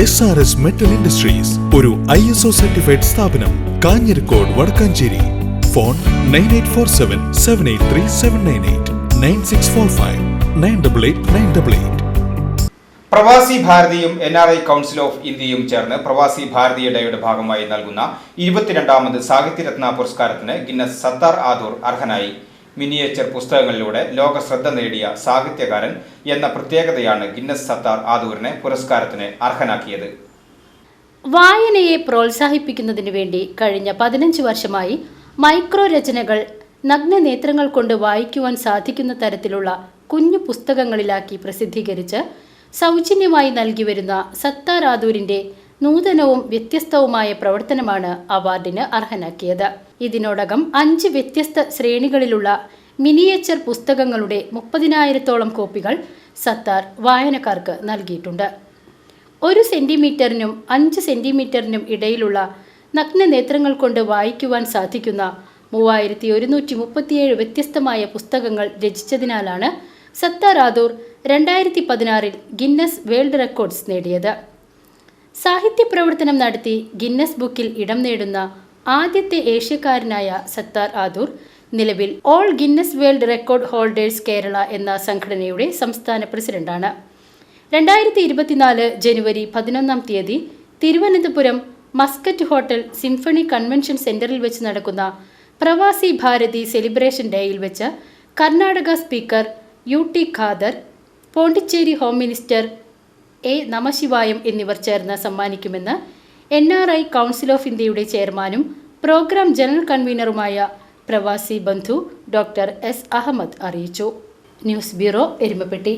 S R S metal industries ഒരു I S O certified സ്ഥാപനം Kanjirakode Vadakkanchery. Phone nine eight four seven seven eight three seven nine eight nine six four five nine double eight nine double eight Pravasi ഭാരതിയും N R I council of ഇന്ത്യയും ചേർന്ന് പ്രവാസി ഭാരതീയ ഡയുടെ ഭാഗമായി നൽകുന്ന ഇരുപത്തിരണ്ടാമത് സാഹിത്യരത്ന പുരസ്കാരത്തിന് Guinness Sattar Adoor അർഹനായി. Miniature പുസ്തകങ്ങളിലൂടെ ലോക ശ്രദ്ധ നേടിയ സാഹിത്യകാരൻ എന്ന പ്രത്യേകതയാണ് ഗിന്നസ് സത്താർ ആദൂരിനെ പുരസ്കാരത്തിന് അർഹനാക്കിയത്. വായനയെ പ്രോത്സാഹിപ്പിക്കുന്നതിന് വേണ്ടി കഴിഞ്ഞ പതിനഞ്ച് വർഷമായി മൈക്രോ രചനകൾ നഗ്ന നേത്രങ്ങൾ കൊണ്ട് വായിക്കുവാൻ സാധിക്കുന്ന തരത്തിലുള്ള കുഞ്ഞു പുസ്തകങ്ങളിലാക്കി പ്രസിദ്ധീകരിച്ച് സൗജന്യമായി നൽകി വരുന്ന സത്താറാദൂരിന്റെ നൂതനവും വ്യത്യസ്തവുമായ പ്രവർത്തനമാണ് അവാർഡിന് അർഹനാക്കിയത്. ഇതിനോടകം അഞ്ച് വ്യത്യസ്ത ശ്രേണികളിലുള്ള മിനിയേച്ചർ പുസ്തകങ്ങളുടെ മുപ്പതിനായിരത്തോളം കോപ്പികൾ സത്താർ വായനക്കാർക്ക് നൽകിയിട്ടുണ്ട്. ഒരു സെന്റിമീറ്ററിനും അഞ്ച് സെന്റിമീറ്ററിനും ഇടയിലുള്ള നഗ്ന നേത്രങ്ങൾ കൊണ്ട് വായിക്കുവാൻ സാധിക്കുന്ന മൂവായിരത്തി ഒരുന്നൂറ്റി മുപ്പത്തിയേഴ് വ്യത്യസ്തമായ പുസ്തകങ്ങൾ രചിച്ചതിനാലാണ് സത്താർ ആദൂർ രണ്ടായിരത്തി പതിനാറിൽ ഗിന്നസ് വേൾഡ് റെക്കോർഡ്സ് നേടിയത്. സാഹിത്യ പ്രവർത്തനം നടത്തി ഗിന്നസ് ബുക്കിൽ ഇടം നേടുന്ന ആദ്യത്തെ ഏഷ്യക്കാരനായ സത്താർ ആദൂർ നിലവിൽ all Guinness world record holders Kerala എന്ന സംഘടനയുടെ സംസ്ഥാന പ്രസിഡന്റാണ്. രണ്ടായിരത്തി ഇരുപത്തിനാല് ജനുവരി പതിനൊന്നാം തീയതി Thiruvananthapuram Muscat hotel symphony convention സെന്ററിൽ വെച്ച് നടക്കുന്ന പ്രവാസി ഭാരതി സെലിബ്രേഷൻ ഡേയിൽ വെച്ച് Karnataka speaker U T Khader Pondicherry home minister A Namassivayam എന്നിവർ ചേർന്ന് സമ്മാനിക്കുമെന്ന് N R I council of ഇന്ത്യയുടെ ചെയർമാനും പ്രോഗ്രാം ജനറൽ കൺവീനറുമായ പ്രവാസി ബന്ധു ഡോക്ടർ എസ് അഹമ്മദ് അറിയിച്ചു. News bureau Erumapetty.